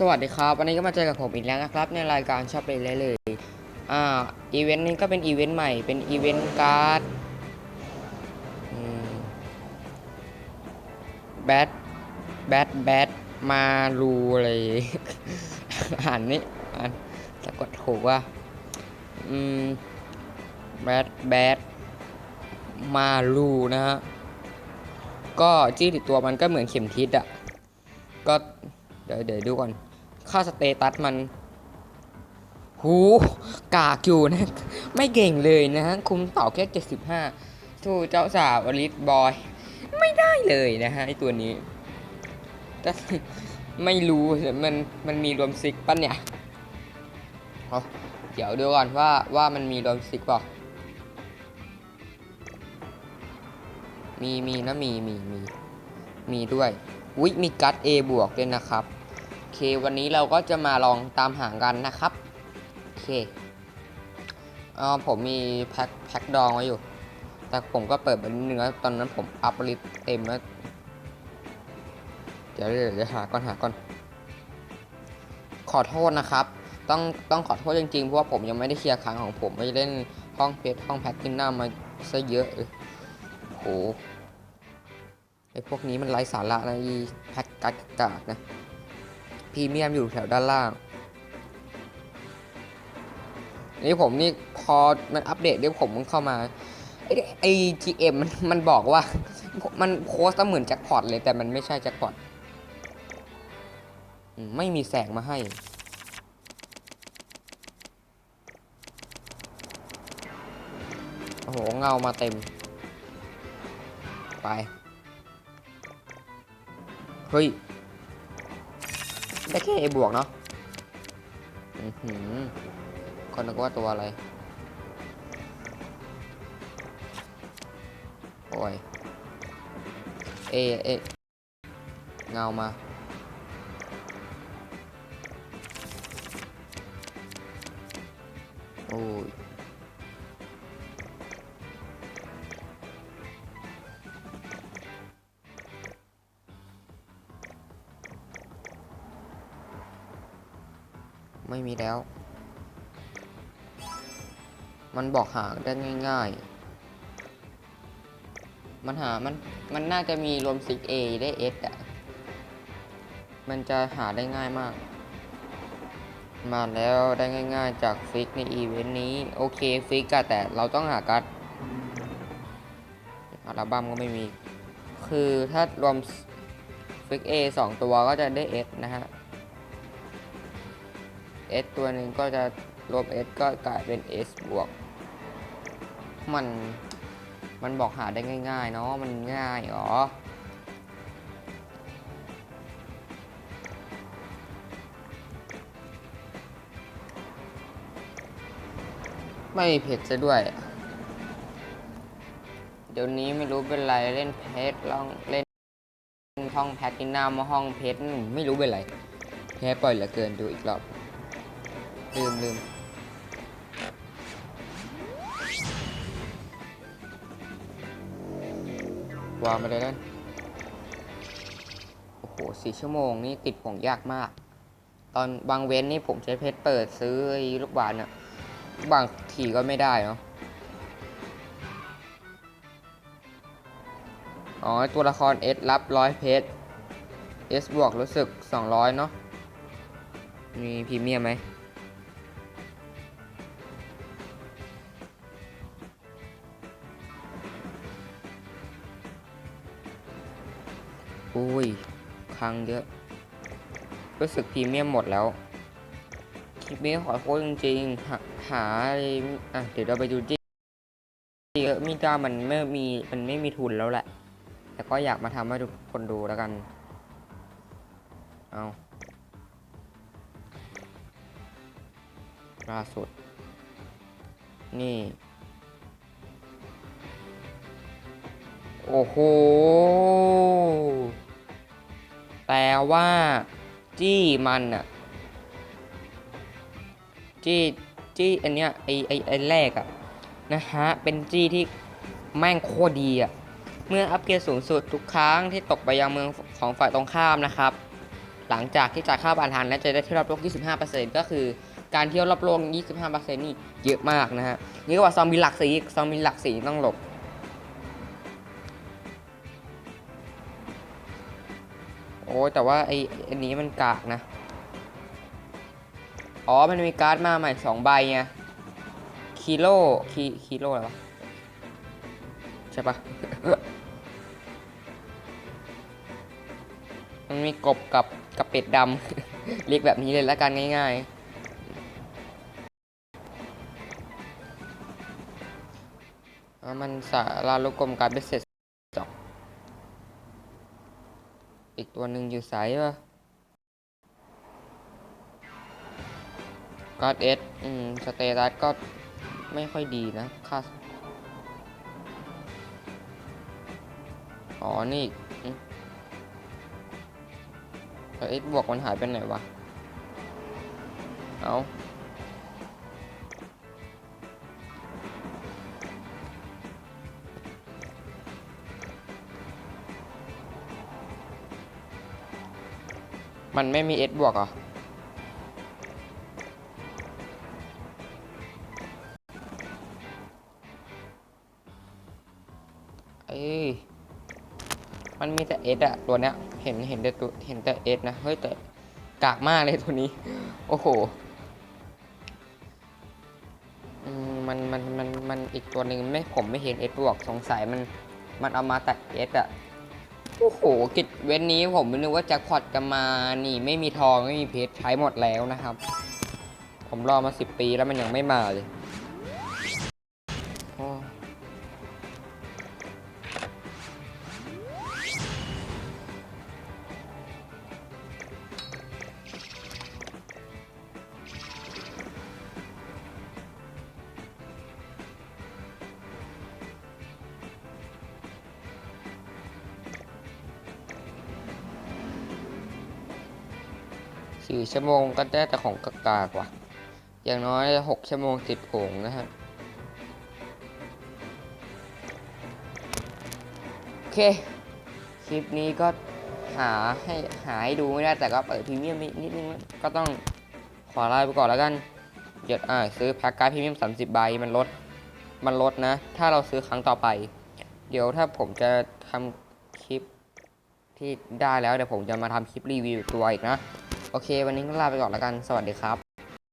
สวัสดีครับ วันนี้ก็มาเจอกับผมอีกแล้วนะครับ ในรายการชอบเลยเลยเลย อ่า อีเวนต์นี้ก็เป็นอีเวนต์ใหม่ เป็นอีเวนต์การ์ดแบท แบท แบท มารูอะไรอ่านนี่อ่านสะกดถูกว่า อืม แบท แบท มารูนะฮะ ก็จี้ติดตัวมันก็เหมือนเข็มทิศอะก็เดี๋ยวเดี๋ยวดูก่อน ค่าสเตตัสมัน หูกากอยู่นะ ไม่เก่งเลยนะฮะ คุมเต่าแค่ 75สู้เจ้าสาวอลิสบอย ไม่ได้เลยนะฮะไอตัวนี้แต่ไม่รู้มันมันมีรวมซิกปะเนี่ยเดี๋ยวดูก่อนว่าว่ามันมีรวมซิกเปล่ามีมีนะมีมีมีมีด้วย วิมีกัด A บวกด้วยนะครับ เค วันนี้เราก็จะมาลองตามหากันนะครับ โอเคเออผมมีแพ็คแพ็คดองไว้อยู่ แต่ผมก็เปิดเป็นเนื้อตอนนั้นผมอัพลิตเต็มแล้ว เดี๋ยวเดี๋ยวหาก่อนหาก่อน ขอโทษนะครับ ต้องต้องขอโทษจริงๆ เพราะว่าผมยังไม่ได้เคลียร์ค้างของผมไม่เล่นห้องเพชรห้องแพ็คกินหน้ามาซะเยอะเลยโหไอพวกนี้มันไร้สาระนะอีแพ็คกัดกากนะ พรีเมียมอยู่แถวด้านล่าง นี่ผมนี่พอมันอัปเดตเดี๋ยวผมมันเข้ามาไอ้ไอจีเอ็มมันมันบอกว่า มันโพสต์เหมือนแจ็คพอตเลยแต่มันไม่ใช่แจ็คพอตไม่มีแสงมาให้ โอ้โห เงามาเต็ม ไป เฮ้ย ได้แค่ A บวกเนาะอือหือคนนึกว่าตัวอะไร โอ้ย เอ เอ เงามาโอ้ย ไม่มีแล้ว มันบอกหาได้ง่ายๆ มันหา มัน มันน่าจะมีรวมซิก A ได้ S อะ มันจะหาได้ง่ายมาก มาแล้วได้ง่ายๆจากฟิกในอีเวนต์นี้ โอเคฟิกอะแต่เราต้องหาการ์ดอัลบั้มก็ไม่มี คือถ้ารวมฟิก A สองตัวก็จะได้ S นะฮะ S ตัวหนึ่งก็จะลบ S ก็กลายเป็น S บวก มัน มันบอกหาได้ง่ายๆเนาะ มันง่ายหรอไม่เผ็ดซะด้วย เดี๋ยวนี้ไม่รู้เป็นไรเล่นเพชรลองเล่นห้องแพทตินัมห้องเพชรไม่รู้เป็นไรแพ้ปล่อยเหลือเกินดูอีกรอบ ลืมลืมวางไปเลยนั่นโอ้โหสี่ชั่วโมงนี่ติดผงยากมาก ตอนบางเว้นนี่ผมใช้เพชรเปิดซื้อไอ้ลูกบาศก์เนี่ยบางทีก็ไม่ได้เนาะอ๋อ ตัวละคร S รับร้อยเพชร S บวกรู้สึก 200 เนาะมีพรีเมียมไหม อุ้ยครั้งเยอะ รู้สึกพรีเมียมหมดแล้ว คลิปนี้ขอโทษจริงๆ หาหาอะไรอะ เดี๋ยวเราไปดูจีเยอะมีกามันไม่มี มันไม่มีทุนแล้วแหละ แต่ก็อยากมาทำให้ทุกคนดูแล้วกัน เอาล่าสุด นี่ โอ้โห แต่ว่าจี้มันอะจี้จี้อันเนี้ยไอไอไอแรกอะนะฮะเป็นจี้ที่แม่งโคตรดีอะเมื่ออัปเกรดสูงสุดทุกครั้งที่ตกไปยังเมืองของฝ่ายตรงข้ามนะครับ หลังจากที่จ่ายค่าบานทันและจะได้เที่ยวรอบโลก 25%ก็คือการเที่ยวรอบโลก 25%นี่เยอะมากนะฮะนี่ก็ว่าซอมบี้หลักสีซอมบี้หลักสีต้องหลบ อ้แต่ว่าไอ้อันนี้มันกากนะ อ๋อ มันมีการ์ดมาใหม่สองใบไงคิโลคีคิโลอะไรวะ ใช่ปะมันมีกบกับกับเป็ดดำ เรียกแบบนี้เลยล้วกันง่าย ๆมันสาราลูกกลมการเป็นเสร็จจบอีก ตัวหนึ่งอยู่ใส์ปะการ์ดเอสอืม สเตตัสก็ไม่ค่อยดีนะค่าอ๋อ นี่อีกอืมแต่เอสบวกมันหายไปไหนวะ เอา มันไม่มีเอสบวกเหรอ เอ้ย มันมีแต่เอสอะตัวเนี้ย เห็นเห็นแต่ตัวเห็นแต่เอสนะ เฮ้ย แต่กากมากเลยตัวนี้ โอ้โหมันมันมันมันอีกตัวหนึ่งไม่ผมไม่เห็นเอสบวกสงสัยมันมันเอามาแต่เอสอะ โอ้โหกิจเว้นนี้ผมไม่นึกว่าจะคพอตจะมานี่ไม่มีทองไม่มีเพชรใช้หมดแล้วนะครับ ผมรอมาสิบปีแล้วมันยังไม่มาเลย สี่ชั่วโมงก็ได้แต่ของกากากว่ะอย่างน้อยหกชั่วโมงติดโผงนะฮะโอเค คลิปนี้ก็หาให้หาให้ดูไม่ได้แต่ก็เปิดพรีเมียมนิดนึงนก็ต้องขอลาไปก่อนแล้วกันเดี๋ยวอ่าซื้อแพ็กการ์ดพรีเมียม30ใบมันลดมันลดนะ ถ้าเราซื้อครั้งต่อไป เดี๋ยวถ้าผมจะทำคลิปที่ได้แล้วเดี๋ยวผมจะมาทำคลิปรีวิวตัวอีกนะ โอเค วันนี้ก็ลาไปก่อนแล้วกัน สวัสดีครับ